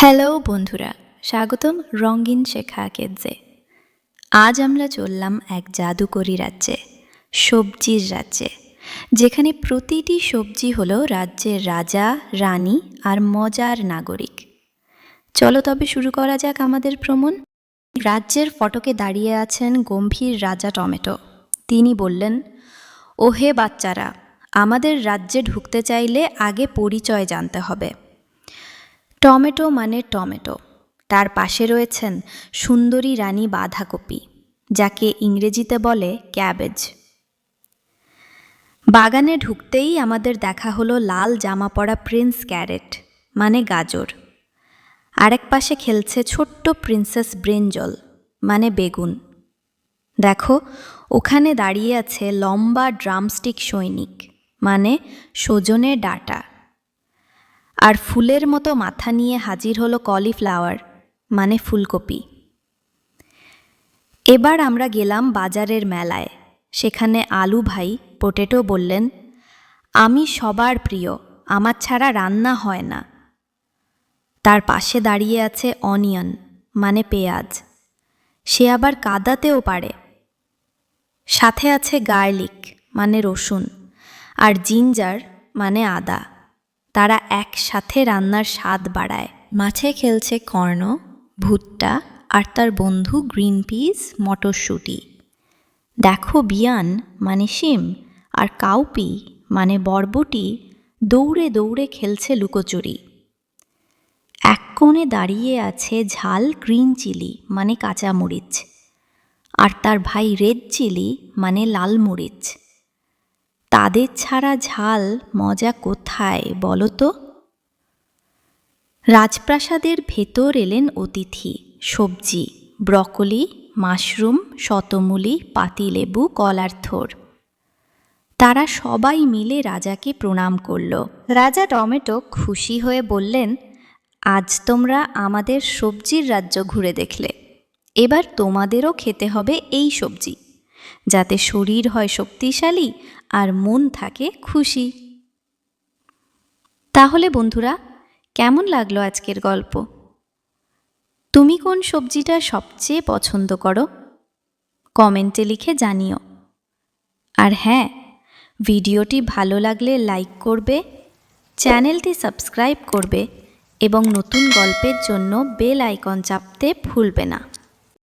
Hello বন্ধুরা, স্বাগতম রঙ্গিন শেখা কেজে আজ আমরা চললাম এক জাদুকরি রাজ্যে, সবজির রাজ্যে, যেখানে প্রতিটি সবজি হলো রাজ্যের রাজা, রানী আর মজার নাগরিক। চলো তবে শুরু করা যাক আমাদের ভ্রমণ। রাজ্যের ফটকে দাঁড়িয়ে আছেন গম্ভীর রাজা টমেটো। তিনি বললেন, ওহে বাচ্চারা, আমাদের রাজ্যে ঢুকতে চাইলে আগে পরিচয় জানতে হবে। টমেটো মানে টমেটো। তার পাশে রয়েছেন সুন্দরী রানী বাঁধাকপি, যাকে ইংরেজিতে বলে ক্যাবেজ। বাগানে ঢুকতেই আমাদের দেখা হলো লাল জামা পরা প্রিন্স ক্যারেট মানে গাজর। আরেক পাশে খেলছে ছোট্ট প্রিন্সেস ব্রেঞ্জল মানে বেগুন। দেখো, ওখানে দাঁড়িয়ে আছে লম্বা ড্রামস্টিক সৈনিক মানে সজনে ডাটা। আর ফুলের মতো মাথা নিয়ে হাজির হলো কলিফ্লাওয়ার মানে ফুলকপি। এবার আমরা গেলাম বাজারের মেলায়। সেখানে আলু ভাই, পোটেটো বললেন, আমি সবার প্রিয়, আমার ছাড়া রান্না হয় না। তার পাশে দাঁড়িয়ে আছে অনিয়ন মানে পেঁয়াজ। সে আবার কাদাতেও পারে। সাথে আছে গার্লিক মানে রসুন, আর জিঞ্জার মানে আদা। তারা একসাথে রান্নার স্বাদ বাড়ায়। মাছে খেলছে কর্ণ, ভুট্টা আর তার বন্ধু গ্রিন পিস মটরশুঁটি। দেখো বিয়ান মানে শিম আর কাউপি মানে বরবটি, দৌড়ে দৌড়ে খেলছে লুকোচুরি। এক কোণে দাঁড়িয়ে আছে ঝাল গ্রিন চিলি মানে কাঁচা মরিচ আর তার ভাই রেড চিলি মানে লাল মরিচ। তাদের ছাড়া ঝাল মজা কোথায় বলো তো? রাজপ্রাসাদের ভেতর এলেন অতিথি, সবজি, ব্রকলি, মাশরুম, শতমূলি, পাতিলেবু, কলার থোর। তারা সবাই মিলে রাজাকে প্রণাম করল। রাজা টমেটো খুশি হয়ে বললেন, আজ তোমরা আমাদের সবজির রাজ্য ঘুরে দেখলে। এবার তোমাদেরও খেতে হবে এই সবজি। যাতে শরীর হয় শক্তিশালী আর মন থাকে খুশি। তাহলে বন্ধুরা, কেমন লাগল আজকের গল্প? তুমি কোন সবজিটা সবচেয়ে পছন্দ করো? কমেন্টে লিখে জানিও। আর হ্যাঁ ভিডিওটি ভালো লাগলে লাইক করবে, চ্যানেলটি সাবস্ক্রাইব করবে এবং নতুন গল্পের জন্য বেল আইকন চাপতে ভুলবে না।